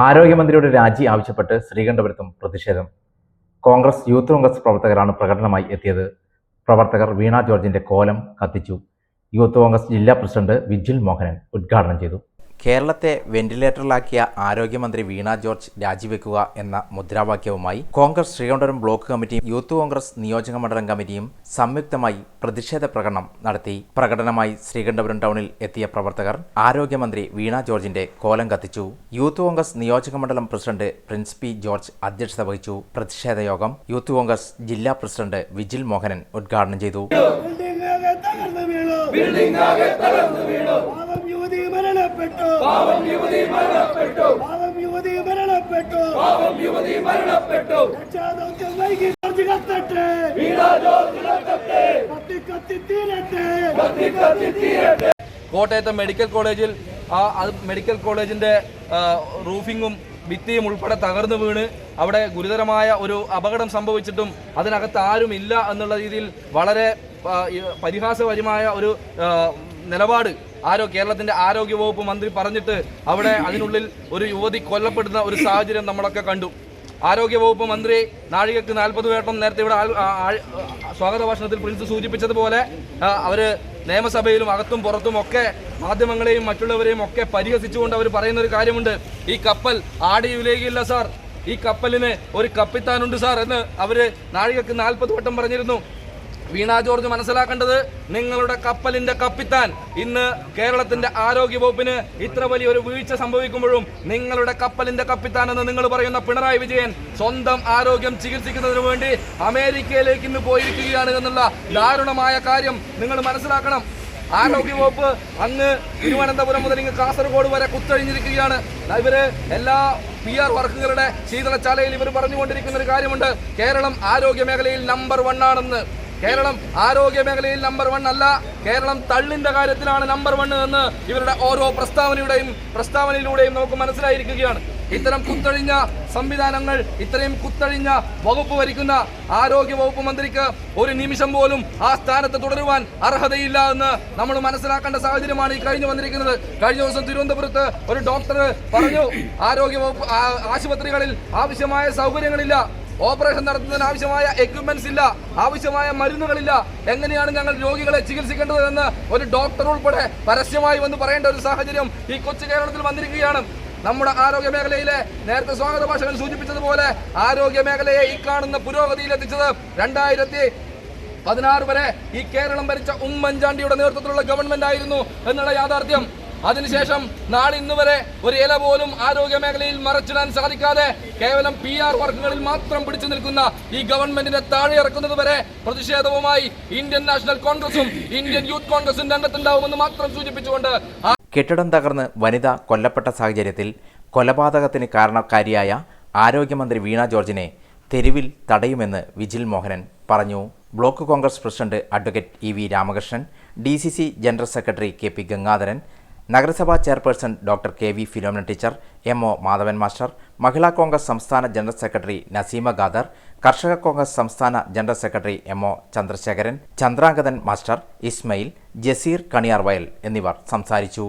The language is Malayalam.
ആരോഗ്യമന്ത്രിയുടെ രാജി ആവശ്യപ്പെട്ട് ശ്രീകണ്ഠപുരത്തും പ്രതിഷേധം. കോൺഗ്രസ് യൂത്ത് കോൺഗ്രസ് പ്രവർത്തകരാണ് പ്രകടനമായി എത്തിയത്. പ്രവർത്തകർ വീണ ജോർജിന്റെ കോലം കത്തിച്ചു. യൂത്ത് കോൺഗ്രസ് ജില്ലാ പ്രസിഡന്റ് വിജിൽ മോഹനൻ ഉദ്ഘാടനം ചെയ്തു. കേരളത്തെ വെന്റിലേറ്ററിലാക്കിയ ആരോഗ്യമന്ത്രി വീണ ജോർജ് രാജിവെക്കുക എന്ന മുദ്രാവാക്യവുമായി കോൺഗ്രസ് ശ്രീകണ്ഠപുരം ബ്ലോക്ക് കമ്മിറ്റിയും യൂത്ത് കോൺഗ്രസ് നിയോജക മണ്ഡലം കമ്മിറ്റിയും സംയുക്തമായി പ്രതിഷേധ പ്രകടനം നടത്തി. പ്രകടനമായി ശ്രീകണ്ഠപുരം ടൗണിൽ എത്തിയ പ്രവർത്തകർ ആരോഗ്യമന്ത്രി വീണ ജോർജിന്റെ കോലം കത്തിച്ചു. യൂത്ത് കോൺഗ്രസ് നിയോജക മണ്ഡലം പ്രസിഡന്റ് പ്രിൻസ് പി ജോർജ് അധ്യക്ഷത വഹിച്ചു. പ്രതിഷേധ യോഗം യൂത്ത് കോൺഗ്രസ് ജില്ലാ പ്രസിഡന്റ് വിജിൽ മോഹനൻ ഉദ്ഘാടനം ചെയ്തു. ബിൽഡിംഗ് ആകെ തകർന്നു വീണു. പാവം യുവതി മരണപ്പെട്ടു. പാവം യുവതി മരണപ്പെട്ടു. പാവം യുവതി മരണപ്പെട്ടു. പാവം യുവതി മരണപ്പെട്ടു. രക്ഷാദൗത്യം വൈകി ജോർജ് കത്തട്ടെ. കത്തി കത്തി തീരട്ടെ. കത്തി കത്തി തീരട്ടെ. കോട്ടയത്തെ മെഡിക്കൽ കോളേജിൽ ആ അത് മെഡിക്കൽ കോളേജിന്റെ റൂഫിങ്ങും ഭിത്തിയും ഉൾപ്പെടെ തകർന്നു വീണ്. അവിടെ ഗുരുതരമായ ഒരു അപകടം സംഭവിച്ചിട്ടും അതിനകത്ത് ആരും ഇല്ല എന്നുള്ള രീതിയിൽ വളരെ പരിഹാസപരമായ ഒരു നിലപാട് ആരോ കേരളത്തിന്റെ ആരോഗ്യ വകുപ്പ് മന്ത്രി പറഞ്ഞിട്ട് അവിടെ അതിനുള്ളിൽ ഒരു യുവതി കൊല്ലപ്പെടുന്ന ഒരു സാഹചര്യം നമ്മളൊക്കെ കണ്ടു. ആരോഗ്യ വകുപ്പ് മന്ത്രി നാഴികക്ക് നാൽപ്പത് വേട്ടം നേരത്തെ ഇവിടെ സ്വാഗത ഭാഷണത്തിൽ പ്രിൻസ് സൂചിപ്പിച്ചതുപോലെ അവർ നിയമസഭയിലും അകത്തും പുറത്തും ഒക്കെ മാധ്യമങ്ങളെയും മറ്റുള്ളവരെയും ഒക്കെ പരിഹസിച്ചുകൊണ്ട് അവർ പറയുന്ന ഒരു കാര്യമുണ്ട്. ഈ കപ്പൽ ആടി സാർ. ഈ കപ്പലിന് ഒരു കപ്പിത്താനുണ്ട് സാർ എന്ന് അവർ നാഴികക്ക് നാൽപ്പത് വട്ടം പറഞ്ഞിരുന്നു. വീണ ജോർജ് മനസ്സിലാക്കേണ്ടത് നിങ്ങളുടെ കപ്പലിന്റെ കപ്പിത്താൻ. ഇന്ന് കേരളത്തിന്റെ ആരോഗ്യ വകുപ്പിന് ഇത്ര വലിയൊരു വീഴ്ച സംഭവിക്കുമ്പോഴും നിങ്ങളുടെ കപ്പലിന്റെ കപ്പിത്താൻ എന്ന് നിങ്ങൾ പറയുന്ന പിണറായി വിജയൻ സ്വന്തം ആരോഗ്യം ചികിത്സിക്കുന്നതിന് വേണ്ടി അമേരിക്കയിലേക്ക് ഇന്ന് പോയിരിക്കുകയാണ് എന്നുള്ള ദാരുണമായ കാര്യം നിങ്ങൾ മനസ്സിലാക്കണം. ആരോഗ്യ വകുപ്പ് അങ്ങ് തിരുവനന്തപുരം മുതൽ ഇങ്ങ് കാസർഗോഡ് വരെ കുത്തഴിഞ്ഞിരിക്കുകയാണ്. ഇവർ എല്ലാ പി ആർ വർക്കുകളുടെ ശീതളശാലയിൽ ഇവർ പറഞ്ഞുകൊണ്ടിരിക്കുന്ന ഒരു കാര്യമുണ്ട്. കേരളം ആരോഗ്യ മേഖലയിൽ നമ്പർ വൺ ആണെന്ന്. കേരളം ആരോഗ്യ മേഖലയിൽ നമ്പർ വൺ അല്ല. കേരളം തള്ളിന്റെ കാര്യത്തിലാണ് നമ്പർ വൺ എന്ന് ഇവരുടെ ഓരോ പ്രസ്താവനയുടെയും പ്രസ്താവനയിലൂടെയും നമുക്ക് മനസ്സിലായിരിക്കുകയാണ്. ഇത്തരം കുത്തഴിഞ്ഞ സംവിധാനങ്ങൾ ഇത്രയും കുത്തഴിഞ്ഞ വകുപ്പ് ഭരിക്കുന്ന ആരോഗ്യ വകുപ്പ് മന്ത്രിക്ക് ഒരു നിമിഷം പോലും ആ സ്ഥാനത്ത് തുടരുവാൻ അർഹതയില്ല എന്ന് നമ്മൾ മനസ്സിലാക്കേണ്ട സാഹചര്യമാണ് ഈ കഴിഞ്ഞു വന്നിരിക്കുന്നത്. കഴിഞ്ഞ ദിവസം തിരുവനന്തപുരത്ത് ഒരു ഡോക്ടർ പറഞ്ഞു ആരോഗ്യ വകുപ്പ് ആശുപത്രികളിൽ ആവശ്യമായ സൗകര്യങ്ങളില്ല. ഓപ്പറേഷൻ നടത്തുന്നതിന് ആവശ്യമായ എക്യുപ്മെന്റ്സ് ഇല്ല. ആവശ്യമായ മരുന്നുകളില്ല. എങ്ങനെയാണ് ഞങ്ങൾ രോഗികളെ ചികിത്സിക്കേണ്ടത് എന്ന് ഒരു ഡോക്ടർ ഉൾപ്പെടെ പരസ്യമായി വന്ന് പറയേണ്ട ഒരു സാഹചര്യം ഈ കൊച്ചു കേരളത്തിൽ വന്നിരിക്കുകയാണ്. നമ്മുടെ ആരോഗ്യ മേഖലയിലെ നേരത്തെ സ്വാഗത ഭാഷകൻ സൂചിപ്പിച്ചതുപോലെ ആരോഗ്യ മേഖലയെ ഈ കാണുന്ന പുരോഗതിയിൽ എത്തിച്ചത് രണ്ടായിരത്തി പതിനാറ് വരെ ഈ കേരളം ഭരിച്ച ഉമ്മൻചാണ്ടിയുടെ നേതൃത്വത്തിലുള്ള ഗവൺമെന്റ് ആയിരുന്നു എന്നുള്ള യാഥാർത്ഥ്യം. അതിനുശേഷം നാളെ ഇന്ന് വരെ ഒരു ഇല പോലും ആരോഗ്യ മേഖലയിൽ മറച്ചിടാൻ സാധിക്കാതെ കേവലം പി ആർ വർക്കുകളിൽ മാത്രം പിടിച്ചു നിൽക്കുന്ന ഈ ഗവൺമെന്റിനെ താഴെ ഇറക്കുന്നത് വരെ പ്രതിഷേധവുമായി ഇന്ത്യൻ നാഷണൽ കോൺഗ്രസും ഇന്ത്യൻ യൂത്ത് കോൺഗ്രസും രംഗത്തുണ്ടാവുമെന്ന് മാത്രം സൂചിപ്പിച്ചുകൊണ്ട് കെട്ടിടം തകർന്ന് വനിത കൊല്ലപ്പെട്ട സാഹചര്യത്തിൽ കൊലപാതകത്തിന് കാരണക്കാരിയായ ആരോഗ്യമന്ത്രി വീണ ജോർജിനെ തെരുവിൽ തടയുമെന്ന് വിജിൽ മോഹനൻ പറഞ്ഞു. Block Congress president advocate E V Ramakrishnan D C C general secretary K P Gangadharan നഗരസഭാ chairperson doctor K V Philomina teacher M O Madhavan master Mahila Congress സംസ്ഥാന general secretary Naseema Khader Karshaka Congress സംസ്ഥാന general secretary M O Chandrasekharan Chandrangathan master Ismail Jaseer Kaniyar Vayal എന്നിവർ സംസാരിച്ചു.